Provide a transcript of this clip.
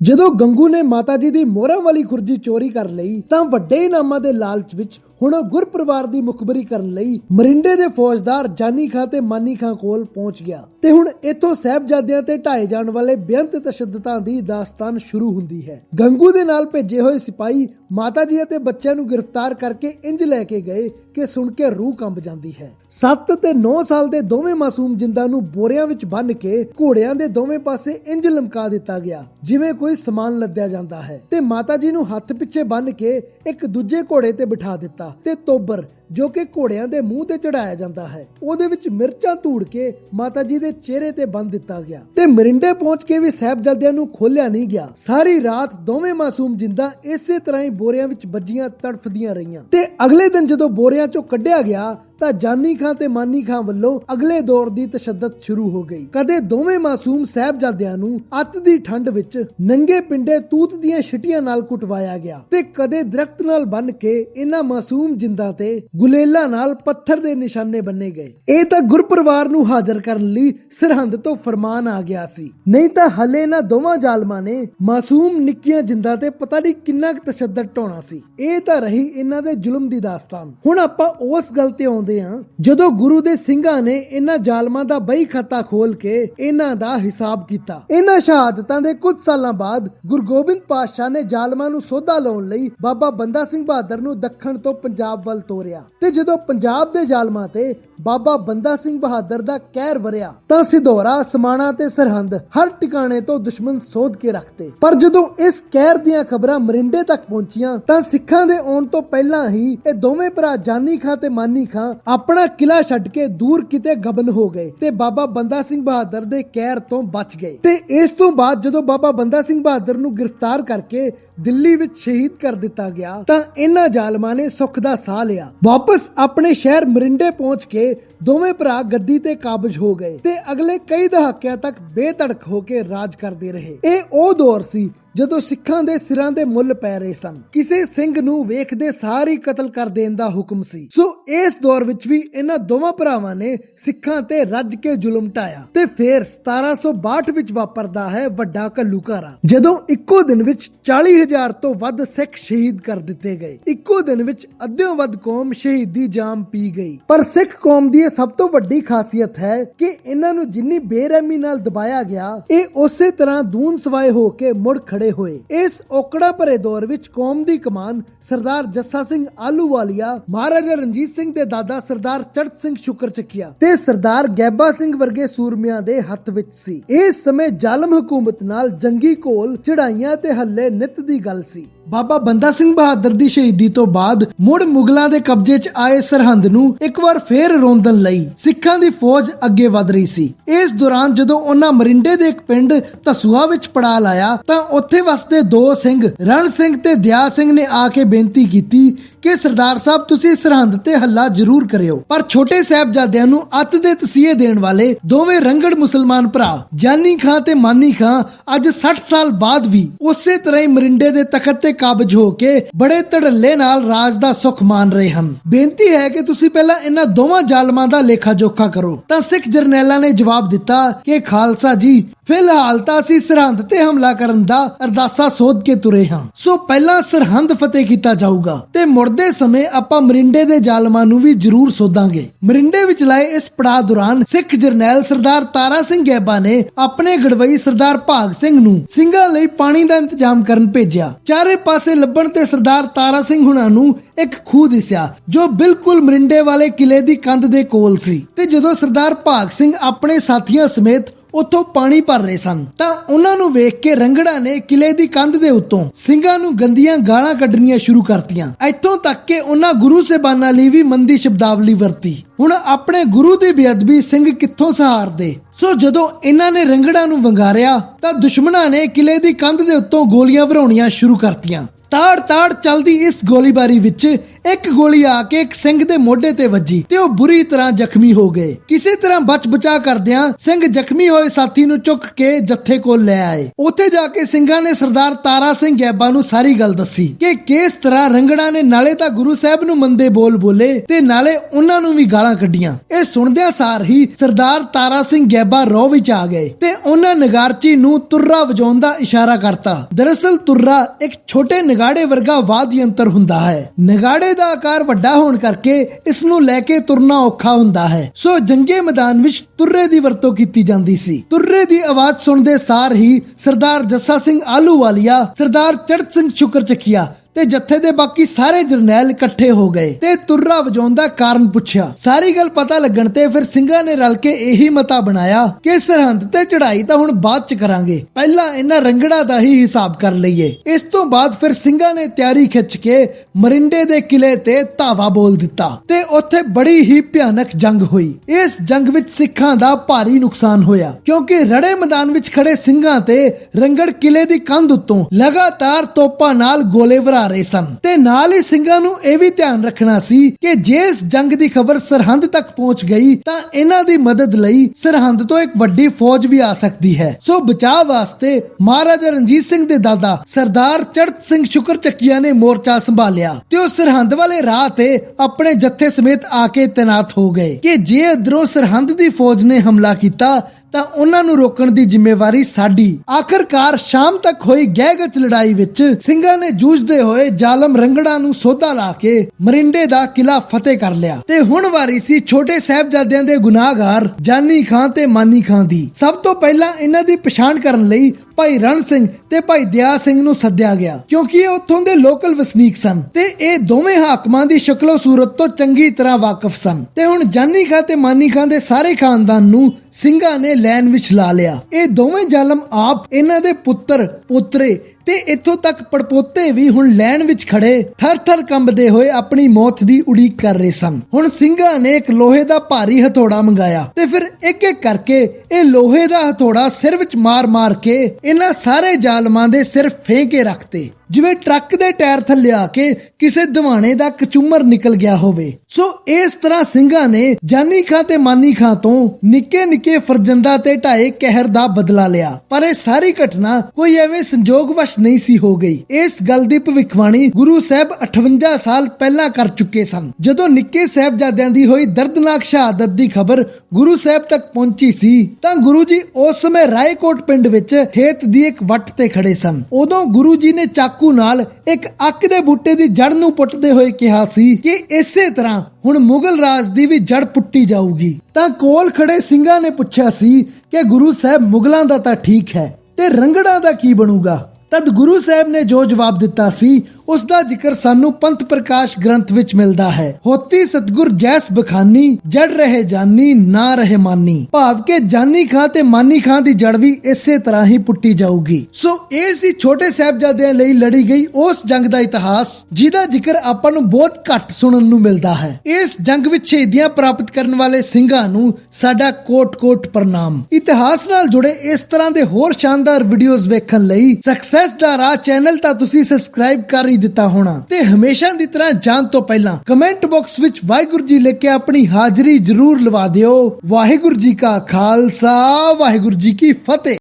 ਜਦੋਂ ਗੰਗੂ ਨੇ ਮਾਤਾ ਜੀ ਦੀ ਮੋਹਰਾਂ ਵਾਲੀ ਖੁਰਜੀ ਚੋਰੀ ਕਰ ਲਈ ਤਾਂ ਵੱਡੇ ਇਨਾਮਾਂ ਦੇ ਲਾਲਚ ਵਿੱਚ ਹੁਣ ਉਹ ਗੁਰ ਦੀ ਮੁਖਬਰੀ ਕਰਨ ਲਈ ਮਰਿੰਡੇ ਦੇ ਫੌਜਦਾਰ ਜਾਨੀ ਖਾਂ ਤੇ ਮਾਨੀ ਖਾਂ ਕੋਲ ਪਹੁੰਚ ਗਿਆ। ਤੇ ਹੁਣ ਇੱਥੋਂ ਸਹਿਬਜ਼ਾਦਿਆਂ ਤੇ ਢਾਏ ਜਾਣ ਵਾਲੇ ਬੇਅੰਤ ਤਸ਼ੱਦਦਾਂ ਦੀ ਦਾਸਤਾਨ ਸ਼ੁਰੂ ਹੁੰਦੀ ਹੈ। ਗੰਗੂ ਦੇ ਨਾਲ ਭੇਜੇ ਹੋਏ ਸਿਪਾਹੀ ਮਾਤਾ ਜੀ ਅਤੇ ਬੱਚਿਆਂ ਨੂੰ ਗ੍ਰਿਫਤਾਰ ਕਰਕੇ ਇੰਜ ਲੈ ਕੇ ਗਏ ਕਿ ਸੁਣ ਕੇ ਰੂਹ ਕੰਬ ਜਾਂਦੀ ਹੈ। 7 ਤੇ 9 ਸਾਲ ਦੇ ਦੋਵੇਂ ਮਾਸੂਮ ਜਿੰਦਾਂ ਨੂੰ ਬੋਰਿਆਂ ਵਿੱਚ ਬੰਨ੍ਹ ਕੇ ਘੋੜਿਆਂ ਦੇ ਦੋਵੇਂ ਪਾਸੇ ਇੰਜ ਲਮਕਾ ਦਿੱਤਾ ਗਿਆ, ਜਿਵੇਂ ਕੋਈ ਸਮਾਨ ਲੱਦਿਆ ਜਾਂਦਾ ਹੈ। ਤੇ ਮਾਤਾ ਜੀ ਨੂੰ ਹੱਥ ਪਿੱਛੇ ਬੰਨ੍ਹ ਕੇ ਇੱਕ ਦੂਜੇ ਘੋੜੇ ਤੇ ਬਿਠਾ ਦਿੱਤਾ। ਤੇ ਤੋਬਰ ਜੋ ਕਿ ਘੋੜਿਆਂ ਦੇ ਮੂੰਹ ਤੇ ਚੜਾਇਆ ਜਾਂਦਾ ਹੈ। ਉਹਦੇ ਵਿੱਚ ਮਿਰਚਾਂ ਧੂੜ ਕੇ ਮਾਤਾ ਜੀ ਦੇ ਚਿਹਰੇ ਤੇ ਬੰਨ ਦਿੱਤਾ ਗਿਆ ਤੇ ਮਰਿੰਡੇ ਪਹੁੰਚ ਕੇ ਵੀ ਸਾਹਿਬਜ਼ਾਦਿਆਂ ਨੂੰ ਖੋਲਿਆ ਨਹੀਂ ਗਿਆ। ਸਾਰੀ ਰਾਤ ਦੋਵੇਂ ਮਾਸੂਮ ਜਿੰਦਾ ਇਸੇ ਤਰ੍ਹਾਂ ਹੀ ਬੋਰਿਆਂ ਵਿੱਚ ਵੱਜੀਆਂ, ਤੜਫਦੀਆਂ ਰਹੀਆਂ। ਤੇ ਅਗਲੇ ਦਿਨ ਜਦੋਂ ਬੋਰਿਆਂ ਚੋਂ ਕੱਢਿਆ ਗਿਆ, ਤਾਂ ਜਾਨੀ ਖਾਂ ਤੇ ਮਾਨੀ ਖਾਂ ਵੱਲੋਂ ਅਗਲੇ ਦੌਰ ਦੀ ਤਸ਼ੱਦਦ ਸ਼ੁਰੂ ਹੋ ਗਈ। ਕਦੇ ਦੋਵੇਂ ਮਾਸੂਮ ਸਾਹਿਬਜ਼ਾਦਿਆਂ ਨੂੰ ਅੱਤ ਦੀ ਠੰਡ ਵਿੱਚ ਨੰਗੇ ਪਿੰਡੇ ਤੂਤ ਦੀਆਂ ਛਿਟੀਆਂ ਨਾਲ ਕੁਟਵਾਇਆ ਗਿਆ ਤੇ ਕਦੇ ਦਰਖਤ ਨਾਲ ਬੰਨ ਕੇ ਇਹਨਾਂ ਮਾਸੂਮ ਜਿੰਦਾਂ ਤੇ ਗੁਲੇਲਾ ਨਾਲ ਪੱਥਰ ਦੇ ਨਿਸ਼ਾਨੇ ਬੰਨੇ ਗਏ। ਇਹ ਤਾਂ ਗੁਰਪਰਿਵਾਰ ਨੂੰ ਹਾਜ਼ਰ ਕਰਨ ਲਈ ਸਰਹੰਦ ਤੋਂ ਫਰਮਾਨ ਆ ਗਿਆ ਸੀ। ਨਹੀਂ ਤਾਂ ਹਲੇ ਇਹਨਾਂ ਦੋਵਾਂ ਜ਼ਾਲਮਾਂ ਨੇ ਮਾਸੂਮ ਨਿੱਕੀਆਂ ਜਿੰਦਾਂ ਤੇ ਪਤਾ ਨਹੀਂ ਕਿੰਨਾ ਕੁ ਤਸ਼ੱਦਦ ਢੋਣਾ ਸੀ। ਇਹ ਤਾਂ ਰਹੀ ਇਹਨਾਂ ਦੇ ਜ਼ੁਲਮ ਦੀ ਦਾਸਤਾਨ। ਹੁਣ ਆਪਾਂ ਉਸ ਗੱਲ ਤੇ ਆਉਂਦੇ ਹਾਂ, ਜਦੋਂ ਗੁਰੂ ਦੇ ਸਿੰਘਾਂ ਨੇ ਇਹਨਾਂ ਜ਼ਾਲਮਾਂ ਦਾ ਬਈ ਖਾਤਾ ਖੋਲ ਕੇ ਇਹਨਾਂ ਦਾ ਹਿਸਾਬ ਕੀਤਾ। ਇਹਨਾਂ ਸ਼ਹਾਦਤਾਂ ਦੇ ਕੁਝ ਸਾਲਾਂ ਬਾਅਦ ਗੁਰੂ ਗੋਬਿੰਦ ਪਾਤਸ਼ਾਹ ਨੇ ਜ਼ਾਲਮਾਂ ਨੂੰ ਸੋਧਾ ਲਾਉਣ ਲਈ ਬਾਬਾ ਬੰਦਾ ਸਿੰਘ ਬਹਾਦਰ ਨੂੰ ਦੱਖਣ ਤੋਂ ਪੰਜਾਬ ਵੱਲ ਤੋਰਿਆ। ਤੇ ਜਦੋਂ ਪੰਜਾਬ ਦੇ ਜ਼ਾਲਮਾਂ ਤੇ ਬਾਬਾ ਬੰਦਾ ਸਿੰਘ ਬਹਾਦਰ ਦਾ ਕਹਿਰ ਵਰਿਆ, ਤਾਂ ਸਿਧੋਰਾ, ਸਮਾਣਾ ਤੇ ਸਰਹੰਦ ਹਰ ਟਿਕਾਣੇ ਤੋਂ ਦੁਸ਼ਮਣ ਸੋਧ ਕੇ ਰੱਖਤੇ ਪਰ ਜਦੋਂ ਇਸ ਕਹਿਰ ਦੀਆਂ ਖਬਰਾਂ ਮਰਿੰਡੇ ਤੱਕ ਪਹੁੰਚੀਆਂ, ਤਾਂ ਸਿੱਖਾਂ ਦੇ ਆਉਣ ਤੋਂ ਪਹਿਲਾਂ ਹੀ ਇਹ ਦੋਵੇਂ ਭਰਾ ਜਾਨੀ ਖਾਂ ਤੇ ਮਾਨੀ ਖਾਂ ਆਪਣਾ ਕਿਲਾ ਛੱਡ ਕੇ ਦੂਰ ਕਿਤੇ ਗਬਨ ਹੋ ਗਏ ਤੇ ਬਾਬਾ ਬੰਦਾ ਸਿੰਘ ਬਹਾਦਰ ਦੇ ਕਹਿਰ ਤੋਂ ਬਚ ਗਏ। ਤੇ ਇਸ ਤੋਂ ਬਾਅਦ ਜਦੋਂ ਬਾਬਾ ਬੰਦਾ ਸਿੰਘ ਬਹਾਦਰ ਨੂੰ ਗ੍ਰਿਫਤਾਰ ਕਰਕੇ ਦਿੱਲੀ ਵਿੱਚ ਸ਼ਹੀਦ ਕਰ ਦਿੱਤਾ ਗਿਆ, ਤਾਂ ਇਹਨਾਂ ਜ਼ਾਲਮਾਂ ਨੇ ਸੁੱਖ ਦਾ ਸਾਹ ਲਿਆ। ਵਾਪਸ ਆਪਣੇ ਸ਼ਹਿਰ ਮਰਿੰਡੇ ਪਹੁੰਚ ਕੇ ਦੋਵੇਂ ਭਰਾ ਗੱਦੀ ਤੇ ਕਾਬਜ ਹੋ ਗਏ ਤੇ ਅਗਲੇ ਕਈ ਦਹਾਕਿਆਂ ਤੱਕ ਬੇਧੜਕ ਹੋ ਕੇ ਰਾਜ ਕਰਦੇ ਰਹੇ। ਇਹ ਉਹ ਦੌਰ ਸੀ ਜਦੋਂ ਸਿੱਖਾਂ ਦੇ ਸਿਰਾਂ ਦੇ ਮੁੱਲ ਪੈ ਰਹੇ ਸਨ, ਕਿਸੇ ਸਿੰਘ ਨੂੰ ਵੇਖਦੇ ਸਾਰੀ ਕਤਲ ਕਰ ਦੇਣ ਦਾ ਹੁਕਮ ਸੀ। ਸੋ ਇਸ ਦੌਰ ਵਿੱਚ ਵੀ ਇਹਨਾਂ ਦੋਵਾਂ ਭਰਾਵਾਂ ਨੇ ਸਿੱਖਾਂ ਤੇ ਰੱਜ ਕੇ ਜ਼ੁਲਮ ਢਾਇਆ ਤੇ ਫਿਰ 1762 ਵਿੱਚ ਵਾਪਰਦਾ ਹੈ ਵੱਡਾ ਘੱਲੂਘਾਰਾ, ਜਦੋਂ ਇੱਕੋ ਦਿਨ ਵਿੱਚ 40000 ਤੋਂ ਵੱਧ ਸਿੱਖ ਸ਼ਹੀਦ ਕਰ ਦਿੱਤੇ ਗਏ। ਇੱਕੋ ਦਿਨ ਵਿੱਚ ਅੱਧਿਓਂ ਵੱਧ ਕੌਮ ਸ਼ਹੀਦੀ ਜਾਮ ਪੀ ਗਈ। ਪਰ ਸਿੱਖ ਕੌਮ ਦੀ ਇਹ ਸਭ ਤੋਂ ਵੱਡੀ ਖਾਸੀਅਤ ਹੈ ਕਿ ਇਹਨਾਂ ਨੂੰ ਜਿੰਨੀ ਬੇਰਹਿਮੀ ਨਾਲ ਦਬਾਇਆ ਗਿਆ, ਇਹ ਉਸੇ ਤਰ੍ਹਾਂ ਦੂਨ ਸਵਾਏ ਹੋ ਕੇ ਮੁੜ ਖੜੇ ਹੋਏ। ਇਸ ਔਕੜਾ ਭਰੇ ਦੌਰ ਵਿੱਚ ਕੌਮ ਦੀ ਕਮਾਨ ਸਰਦਾਰ ਜੱਸਾ ਸਿੰਘ ਆਲੂਵਾਲੀਆ ਮਹਾਰਾਜਾ ਰਣਜੀਤ ਸਿੰਘ ਦੇ ਦਾਦਾ ਸਰਦਾਰ ਚੜਤ ਸਿੰਘ ਸ਼ੁਕਰ ਚੱਕਿਆ ਤੇ ਸਰਦਾਰ ਗੈਬਾ ਸਿੰਘ ਵਰਗੇ ਸੂਰਮਿਆਂ ਦੇ ਹੱਥ ਵਿੱਚ ਸੀ। ਇਸ ਸਮੇਂ ਜ਼ਾਲਮ ਹਕੂਮਤ ਨਾਲ ਜੰਗੀ ਘੋਲ ਚੜਾਈਆਂ ਤੇ ਹੱਲੇ ਨਿਤ ਦੀ ਗੱਲ ਸੀ। ਬਾਬਾ ਬੰਦਾ ਸਿੰਘ ਬਹਾਦਰ ਦੀ ਸ਼ਹੀਦੀ ਤੋਂ ਬਾਅਦ ਮੁੜ ਮੁਗਲਾਂ ਦੇ ਕਬਜ਼ੇ 'ਚ ਆਏ ਸਰਹੰਦ ਨੂੰ ਇੱਕ ਵਾਰ ਫੇਰ ਰੋਂਦਣ ਲਈ ਸਿੱਖਾਂ ਦੀ ਫੌਜ ਅੱਗੇ ਵਧ ਰਹੀ ਸੀ। ਇਸ ਦੌਰਾਨ ਜਦੋਂ ਉਹਨਾਂ ਮਰਿੰਡੇ ਦੇ ਇੱਕ ਪਿੰਡ ਤਸੂਆ ਵਿੱਚ ਪੜਾ ਲਾਇਆ ਤਾਂ ਉੱਥੇ ਵਸਦੇ ਦੋ ਸਿੰਘ, ਰਣ ਸਿੰਘ ਤੇ ਦਿਆ ਸਿੰਘ ਨੇ ਆ ਕੇ ਬੇਨਤੀ ਕੀਤੀ ਕਿ ਸਰਦਾਰ ਸਾਹਿਬ, ਤੁਸੀਂ ਸਰਹੰਦ ਤੇ ਹੱਲਾ ਜ਼ਰੂਰ ਕਰਿਓ। ਪਰ ਛੋਟੇ ਸਾਹਿਬਜ਼ਾਦਿਆਂ ਨੂੰ ਅੱਤ ਦੇ ਤਸੀਹੇ ਦੇਣ ਵਾਲੇ ਦੋਵੇਂ ਰੰਗੜ ਮੁਸਲਮਾਨ ਭਰਾ, ਜਾਨੀ ਖਾਂ ਤੇ ਮਾਨੀ ਖਾਂ, ਅੱਜ 60 ਸਾਲ ਬਾਅਦ ਵੀ ਉਸੇ ਤਰ੍ਹਾਂ ਹੀ ਮਰਿੰਡੇ ਦੇ ਤਖਤ ਤੇ ਕਾਬਜ ਹੋ ਕੇ ਬੜੇ ਧੜੱਲੇ ਨਾਲ ਰਾਜ ਦਾ ਸੁਖ ਮਾਣ ਰਹੇ ਹਨ। ਬੇਨਤੀ ਹੈ ਕਿ ਤੁਸੀਂ ਪਹਿਲਾਂ ਇਹਨਾਂ ਦੋਵਾਂ ਜ਼ਾਲਮਾਂ ਦਾ ਲੇਖਾ ਜੋਖਾ ਕਰੋ। ਤਾਂ ਸਿੱਖ ਜਰਨੈਲਾਂ ਨੇ ਜਵਾਬ ਦਿੱਤਾ ਕਿ ਖਾਲਸਾ ਜੀ, ਫਿਲਹਾਲ ਤਾਂ ਅਸੀਂ ਸਰਹੰਦ ਤੇ ਹਮਲਾ ਕਰਨ ਦਾ ਅਰਦਾਸਾ ਸੋਧ ਕੇ ਤੁਰੇ ਹਾਂ। ਸੋ ਪਹਿਲਾਂ ਸਰਹੰਦ ਫਤਿਹ ਕੀਤਾ ਜਾਊਗਾ ਤੇ ਮੁੜਦੇ ਸਮੇਂ ਆਪਾਂ ਮਰਿੰਡੇ ਦੇ ਜ਼ਾਲਮਾਂ ਨੂੰ ਵੀ ਜ਼ਰੂਰ ਸੋਧਾਂਗੇ। ਮਰਿੰਡੇ ਵਿੱਚ ਲਾਏ ਇਸ ਪੜਾਅ ਦੌਰਾਨ ਸਿੱਖ ਜਰਨੈਲ ਸਰਦਾਰ ਤਾਰਾ ਸਿੰਘ ਗੈਬਾ ਨੇ ਆਪਣੇ ਗੜਵਈ ਸਰਦਾਰ ਭਾਗ ਸਿੰਘ ਨੂੰ ਸਿੰਘਾਂ ਲਈ ਪਾਣੀ ਦਾ ਇੰਤਜ਼ਾਮ ਕਰਨ ਭੇਜਿਆ। ਚਾਰੇ ਪਾਸੇ ਲੱਭਣ ਤੇ ਸਰਦਾਰ ਤਾਰਾ ਸਿੰਘ ਹੁਣਾਂ ਨੂੰ ਇੱਕ ਖੂਹ ਦਿਸਿਆ, ਜੋ ਬਿਲਕੁਲ ਮਰਿੰਡੇ ਵਾਲੇ ਕਿਲੇ ਦੀ ਕੰਧ ਦੇ ਕੋਲ ਸੀ। ਤੇ ਜਦੋਂ ਸਰਦਾਰ ਭਾਗ ਸਿੰਘ ਆਪਣੇ ਸਾਥੀਆਂ ਸਮੇਤ ਉੱਥੋਂ ਪਾਣੀ ਭਰ ਰਹੇ ਸਨ। ਤਾਂ ਉਹਨਾਂ ਨੂੰ ਵੇਖ ਕੇ ਰੰਗੜਾ ਨੇ ਕਿਲੇ ਦੀ ਕੰਧ ਦੇ ਉੱਤੋਂ ਸਿੰਘਾਂ ਨੂੰ ਗੰਦੀਆਂ ਗਾਲਾਂ ਕੱਢਣੀਆਂ ਸ਼ੁਰੂ ਕਰਤੀਆਂ। ਇੱਥੋਂ ਤੱਕ ਕਿ ਉਹਨਾਂ ਗੁਰੂ ਸੇਬਾਨਾਂ ਲਈ ਵੀ ਮੰਦੀ ਸ਼ਬਦਾਵਲੀ ਵਰਤੀ। ਹੁਣ ਆਪਣੇ ਗੁਰੂ ਦੀ ਬੇਅਦਬੀ ਸਿੰਘ ਕਿੱਥੋਂ ਸਹਾਰਦੇ? ਸੋ ਜਦੋਂ ਇਹਨਾਂ ਨੇ ਰੰਗੜਾ ਨੂੰ ਵੰਗਾਰਿਆ, ਤਾਂ ਦੁਸ਼ਮਣਾਂ ਨੇ ਕਿਲੇ ਦੀ ਕੰਧ ਦੇ ਉੱਤੋਂ ਗੋਲੀਆਂ ਭਰਾਉਣੀਆਂ ਸ਼ੁਰੂ ਕਰਤੀਆਂ। ਤਾੜ ਤਾੜ ਚੱਲਦੀ ਇਸ ਗੋਲੀਬਾਰੀ ਵਿੱਚ ਇੱਕ ਗੋਲੀ ਆ ਕੇ ਇੱਕ ਸਿੰਘ ਦੇ ਮੋਢੇ ਤੇ ਵੱਜੀ ਤੇ ਉਹ ਬੁਰੀ ਤਰ੍ਹਾਂ ਜ਼ਖਮੀ ਹੋ ਗਏ। ਕਿਸੇ ਤਰ੍ਹਾਂ ਬਚ ਬਚਾ ਕਰਦਿਆਂ ਸਿੰਘ ਜ਼ਖਮੀ ਹੋਏ ਸਾਥੀ ਨੂੰ ਚੁੱਕ ਕੇ ਜੱਥੇ ਕੋਲ ਲੈ ਆਏ। ਉੱਥੇ ਜਾ ਕੇ ਸਿੰਘਾਂ ਨੇ ਸਰਦਾਰ ਤਾਰਾ ਸਿੰਘ ਗੈਬਾ ਨੂੰ ਸਾਰੀ ਗੱਲ ਦੱਸੀ ਕਿ ਕਿਸ ਤਰ੍ਹਾਂ ਰੰਗੜਾ ਨੇ ਨਾਲੇ ਤਾਂ ਗੁਰੂ ਸਾਹਿਬ ਨੂੰ ਮੰਦੇ ਬੋਲ ਬੋਲੇ ਤੇ ਨਾਲੇ ਉਹਨਾਂ ਨੂੰ ਵੀ ਗਾਲਾਂ ਕੱਢੀਆਂ। ਇਹ ਸੁਣਦਿਆਂ ਸਾਰ ਹੀ ਸਰਦਾਰ ਤਾਰਾ ਸਿੰਘ ਗੈਬਾ ਰੋ ਵਿੱਚ ਆ ਗਏ ਤੇ ਉਹਨਾਂ ਨਗਾਰਚੀ ਨੂੰ ਤੁਰਰਾ ਵਜਾਉਣ ਦਾ ਇਸ਼ਾਰਾ ਕਰਤਾ। ਦਰਅਸਲ ਤੁਰਰਾ ਇੱਕ ਛੋਟੇ ਨਗਾੜੇ ਵਰਗਾ ਵਾਦ ਯੰਤਰ ਹੁੰਦਾ ਹੈ। ਨਗਾੜੇ ਦਾ ਆਕਾਰ ਵੱਡਾ ਹੋਣ ਕਰਕੇ ਇਸ ਨੂੰ ਲੈ ਕੇ ਤੁਰਨਾ ਔਖਾ ਹੁੰਦਾ ਹੈ। ਸੋ ਜੰਗੇ ਮੈਦਾਨ ਵਿੱਚ ਤੁਰੇ ਦੀ ਵਰਤੋਂ ਕੀਤੀ ਜਾਂਦੀ ਸੀ। ਤੁਰੇ ਦੀ ਆਵਾਜ਼ ਸੁਣਦੇ ਸਾਰ ਹੀ ਸਰਦਾਰ ਜੱਸਾ ਸਿੰਘ ਆਲੂਵਾਲੀਆ ਸਰਦਾਰ ਚੜ੍ਹਤ ਸਿੰਘ ਸ਼ੁਕਰ ਚੱਕੀਆ ਤੇ ਜੱਥੇ ਦੇ ਬਾਕੀ ਸਾਰੇ ਜਰਨੈਲ ਇਕੱਠੇ ਹੋ ਗਏ ਤੇ ਤੁਰਰਾ ਵਜਾਉਣ ਦਾ ਕਾਰਨ ਪੁੱਛਿਆ। ਸਾਰੀ ਗੱਲ ਪਤਾ ਲੱਗਣ ਤੇ ਫਿਰ ਸਿੰਘਾਂ ਨੇ ਰਲ ਕੇ ਇਹੀ ਮਤਾ ਬਣਾਇਆ ਕਿ ਸਰਹੰਦ ਤੇ ਚੜ੍ਹਾਈ ਤਾਂ ਹੁਣ ਬਾਅਦ ਚ ਕਰਾਂਗੇ। ਪਹਿਲਾਂ ਇਹਨਾਂ ਰੰਗੜਾ ਦਾ ਹੀ ਹਿਸਾਬ ਕਰ ਲਈਏ। ਇਸ ਤੋਂ ਬਾਅਦ ਫਿਰ ਸਿੰਘਾਂ ਨੇ ਤਿਆਰੀ ਖਿੱਚ ਕੇ ਮਰਿੰਡੇ ਦੇ ਕਿਲੇ ਤੇ ਧਾਵਾ ਬੋਲ ਦਿੱਤਾ ਤੇ ਉੱਥੇ ਬੜੀ ਹੀ ਭਿਆਨਕ ਜੰਗ ਹੋਈ। ਇਸ ਜੰਗ ਵਿੱਚ ਸਿੱਖਾਂ ਦਾ ਭਾਰੀ ਨੁਕਸਾਨ ਹੋਇਆ, ਕਿਉਂਕਿ ਰੜੇ ਮੈਦਾਨ ਵਿੱਚ ਖੜੇ ਸਿੰਘਾਂ ਤੇ ਰੰਗੜ ਕਿਲੇ ਦੀ ਕੰਧ ਉੱਤੋਂ ਲਗਾਤਾਰ ਤੋਪਾਂ ਨਾਲ ਗੋਲੇ ਵਰਾ ਰਹੇ ਸਨ। ਤੇ ਨਾਲ ਹੀ ਸਿੰਘਾਂ ਨੂੰ ਇਹ ਵੀ ਧਿਆਨ ਰੱਖਣਾ ਸੀ ਕਿ ਜੇ ਇਸ ਜੰਗ ਦੀ ਖਬਰ ਸਰਹੰਦ ਤੱਕ ਪਹੁੰਚ ਗਈ, ਤਾਂ ਇਹਨਾਂ ਦੀ ਮਦਦ ਲਈ ਸਰਹੰਦ ਤੋਂ ਇੱਕ ਵੱਡੀ ਫੌਜ ਵੀ ਆ ਸਕਦੀ ਹੈ। ਸੋ ਬਚਾਅ ਵਾਸਤੇ ਮਹਾਰਾਜਾ ਰਣਜੀਤ ਸਿੰਘ ਦੇ ਦਾਦਾ ਸਰਦਾਰ ਚੜਤ ਸਿੰਘ ਸ਼ੁਕਰ ਚੱਕੀਆ ਨੇ ਮੋਰਚਾ ਸੰਭਾਲਿਆ ਤੇ ਉਹ ਸਰਹੰਦ ਵਾਲੇ ਰਾਹ ਤੇ ਆਪਣੇ ਜੱਥੇ ਸਮੇਤ ਆ ਕੇ ਤੈਨਾਤ ਹੋ ਗਏ ਕਿ ਜੇ ਅਧਰੋਂ ਸਰਹੰਦ ਦੀ ਫੌਜ ਨੇ ਹਮਲਾ ਕੀਤਾ ਤਾਂ ਉਹਨਾਂ ਨੂੰ ਰੋਕਣ ਦੀ ਜ਼ਿੰਮੇਵਾਰੀ ਸਾਡੀ। ਆਖਰਕਾਰ ਸ਼ਾਮ ਤੱਕ ਹੋਈ ਗਹਿਗਚ ਲੜਾਈ ਵਿੱਚ ਸਿੰਘਾਂ ਨੇ ਜੂਝਦੇ ਹੋਏ ਜ਼ਾਲਮ ਰੰਗੜਾ ਨੂੰ ਸੋਧਾ ਲਾ ਕੇ ਮਰਿੰਡੇ ਦਾ ਕਿਲਾ ਫਤਿਹ ਕਰ ਲਿਆ। ਤੇ ਹੁਣ ਵਾਰੀ ਸੀ ਛੋਟੇ ਸਾਹਿਬਜ਼ਾਦਿਆਂ ਦੇ ਗੁਨਾਹਗਾਰ ਜਾਨੀ ਖਾਂ ਤੇ ਮਾਨੀ ਖਾਂ ਦੀ। ਸਭ ਤੋਂ ਪਹਿਲਾਂ ਇਹਨਾਂ ਦੀ ਪਛਾਣ ਕਰਨ ਲਈ ਭਾਈ ਰਣ ਸਿੰਘ ਤੇ ਭਾਈ ਦਿਆ ਸਿੰਘ ਨੂੰ ਸੱਦਿਆ ਗਿਆ, ਕਿਉਂਕਿ ਇਹ ਉੱਥੋਂ ਦੇ ਲੋਕਲ ਵਸਨੀਕ ਸਨ ਤੇ ਇਹ ਦੋਵੇਂ ਹਾਕਮਾਂ ਦੀ ਸ਼ਕਲੋ ਸੂਰਤ ਤੋਂ ਚੰਗੀ ਤਰ੍ਹਾਂ ਵਾਕਿਫ ਸਨ। ਤੇ ਹੁਣ ਜਾਨੀ ਖਾਂ ਤੇ ਮਾਨੀ ਖਾਂ ਦੇ ਸਾਰੇ ਖਾਨਦਾਨ ਨੂੰ ਸਿੰਘਾਂ ਨੇ ਲੈਨ ਵਿੱਚ ਲਾ ਲਿਆ। ਇਹ ਦੋਵੇਂ ਜ਼ਾਲਮ ਆਪ ਇਹਨਾਂ ਦੇ ਪੁੱਤਰ ਪੋਤਰੇ ਤੇ ਇੱਥੋਂ ਤੱਕ ਪੜਪੋਤੇ ਵੀ ਹੁਣ ਲੈਣ ਵਿੱਚ ਖੜੇ, ਥਰ-ਥਰ ਕੰਬਦੇ ਹੋਏ ਆਪਣੀ ਮੌਤ ਦੀ ਉਡੀਕ ਕਰ ਰਹੇ ਸਨ। ਹੁਣ ਸਿੰਘਾਂ ਨੇ ਇੱਕ ਲੋਹੇ ਦਾ ਭਾਰੀ ਹਥੌੜਾ ਮੰਗਾਇਆ ਤੇ ਫਿਰ ਇੱਕ-ਇੱਕ ਕਰਕੇ ਇਹ ਲੋਹੇ ਦਾ ਹਥੌੜਾ ਸਿਰ ਵਿੱਚ ਮਾਰ-ਮਾਰ ਕੇ ਇਹਨਾਂ ਸਾਰੇ ਜ਼ਾਲਮਾਂ ਦੇ ਸਿਰ ਫੇਂਕੇ ਰੱਖਤੇ, ਜਿਵੇਂ ਟਰੱਕ ਦੇ ਟਾਇਰ ਥੱਲੇ ਆ ਕੇ ਕਿਸੇ ਦਿਵਾਣੇ ਦਾ ਕਚੂਮਰ ਨਿਕਲ ਗਿਆ ਹੋਵੇ। ਸੋ ਇਸ ਤਰ੍ਹਾਂ ਸਿੰਘਾਂ ਨੇ ਜਾਨੀ ਖਾਂ ਤੇ ਮਾਨੀ ਖਾਂ ਤੋਂ ਨਿੱਕੇ ਨਿੱਕੇ ਫਰਜੰਦਾ ਤੇ ਢਾਏ ਕਹਿਰ ਦਾ ਬਦਲਾ ਲਿਆ। ਪਰ ਇਹ ਸਾਰੀ ਘਟਨਾ ਕੋਈ ਐਵੇਂ ਸੰਜੋਗਵਸ਼ ਨਹੀਂ ਸੀ ਹੋ ਗਈ। ਇਸ ਗੱਲ ਦੀ ਭਵਿੱਖਬਾਣੀ ਗੁਰੂ ਸਾਹਿਬ 58 ਸਾਲ ਪਹਿਲਾਂ ਕਰ ਚੁੱਕੇ ਸਨ। ਜਦੋਂ ਨਿੱਕੇ ਸਾਹਿਬਜ਼ਾਦਿਆਂ ਦੀ ਹੋਈ ਦਰਦਨਾਕ ਸ਼ਹਾਦਤ ਦੀ ਖਬਰ ਗੁਰੂ ਸਾਹਿਬ ਤੱਕ ਪਹੁੰਚੀ ਸੀ, ਤਾਂ ਗੁਰੂ ਜੀ ਉਸ ਸਮੇਂ ਰਾਏਕੋਟ ਪਿੰਡ ਵਿੱਚ ਖੇਤ ਦੀ ਇੱਕ ਵੱਟ ਤੇ ਖੜੇ ਸਨ। ਉਦੋਂ ਗੁਰੂ ਜੀ ਨੇ ਚਾਕੂ ਨਾਲ ਇੱਕ ਅੱਕ ਦੇ ਬੂਟੇ ਦੀ ਜੜ ਨੂੰ ਪੁੱਟਦੇ ਹੋਏ ਕਿਹਾ ਸੀ ਕਿ ਇਸੇ ਤਰ੍ਹਾਂ ਹੁਣ ਮੁਗਲ ਰਾਜ ਦੀ ਵੀ ਜੜ ਪੁੱਟੀ ਜਾਊਗੀ। ਤਾਂ ਕੋਲ ਖੜੇ ਸਿੰਘਾਂ ਨੇ ਪੁੱਛਿਆ ਸੀ ਕਿ ਗੁਰੂ ਸਾਹਿਬ ਮੁਗਲਾਂ ਦਾ ਤਾਂ ਠੀਕ ਹੈ, ਤੇ ਰੰਗੜਾ ਦਾ ਕੀ ਬਣੂਗਾ? ਤਦ ਗੁਰੂ ਸਾਹਿਬ ਨੇ ਜੋ ਜਵਾਬ ਦਿੱਤਾ ਸੀ ਉਸ ਦਾ ਜ਼ਿਕਰ ਸਾਨੂੰ ਪੰਥ ਪ੍ਰਕਾਸ਼ ਗ੍ਰੰਥ ਵਿੱਚ ਮਿਲਦਾ ਹੈ। ਹੋਤੀ ਸਤਗੁਰ ਜੈਸ ਬਖਾਨੀ, ਜੜ ਰਹੇ ਜਾਨੀ, ਨਾ ਰਹੇ ਮਾਨੀ। ਭਾਵ ਕਿ ਜਾਨੀ ਖਾਂ ਤੇ ਮਾਨੀ ਖਾਂ ਦੀ ਜੜ ਵੀ ਇਸੇ ਤਰ੍ਹਾਂ ਹੀ ਪੁੱਟੀ ਜਾਊਗੀ। ਸੋ ਇਹ ਸੀ ਛੋਟੇ ਸਾਹਿਬਜ਼ਾਦਿਆਂ ਲਈ ਲੜੀ ਗਈ ਉਸ ਜੰਗ ਦਾ ਇਤਿਹਾਸ, ਜਿਹਦਾ ਜ਼ਿਕਰ ਆਪਾਂ ਨੂੰ ਬਹੁਤ ਘੱਟ ਸੁਣਨ ਨੂੰ ਮਿਲਦਾ ਹੈ। ਇਸ ਜੰਗ ਵਿੱਚ ਸ਼ਹੀਦੀਆਂ ਪ੍ਰਾਪਤ ਕਰਨ ਵਾਲੇ ਸਿੰਘਾਂ ਨੂੰ ਸਾਡਾ ਕੋਟ-ਕੋਟ ਪ੍ਰਣਾਮ। ਇਤਿਹਾਸ ਨਾਲ ਜੁੜੇ ਇਸ ਤਰ੍ਹਾਂ ਦੇ ਹੋਰ ਸ਼ਾਨਦਾਰ ਵੀਡੀਓਜ਼ ਵੇਖਣ ਲਈ ਸਕਸੈਸ ਦਾ ਰਾਹ ਚੈਨਲ ਤਾਂ ਤੁਸੀਂ ਸਬਸਕ੍ਰਾਈਬ ਕਰ ਹੀ ਦਿੱਤਾ ਹੋਣਾ। ਤੇ ਹਮੇਸ਼ਾ ਦੀ ਤਰ੍ਹਾਂ ਜਾਣ ਤੋਂ ਪਹਿਲਾਂ ਕਮੈਂਟ ਬਾਕਸ ਵਿੱਚ ਵਾਹਿਗੁਰੂ ਜੀ ਲਿਖ ਕੇ ਆਪਣੀ ਹਾਜ਼ਰੀ ਜ਼ਰੂਰ ਲਵਾ ਦਿਓ। ਵਾਹਿਗੁਰੂ ਜੀ ਕਾ ਖਾਲਸਾ, ਵਾਹਿਗੁਰੂ ਜੀ ਕੀ ਫਤਿਹ।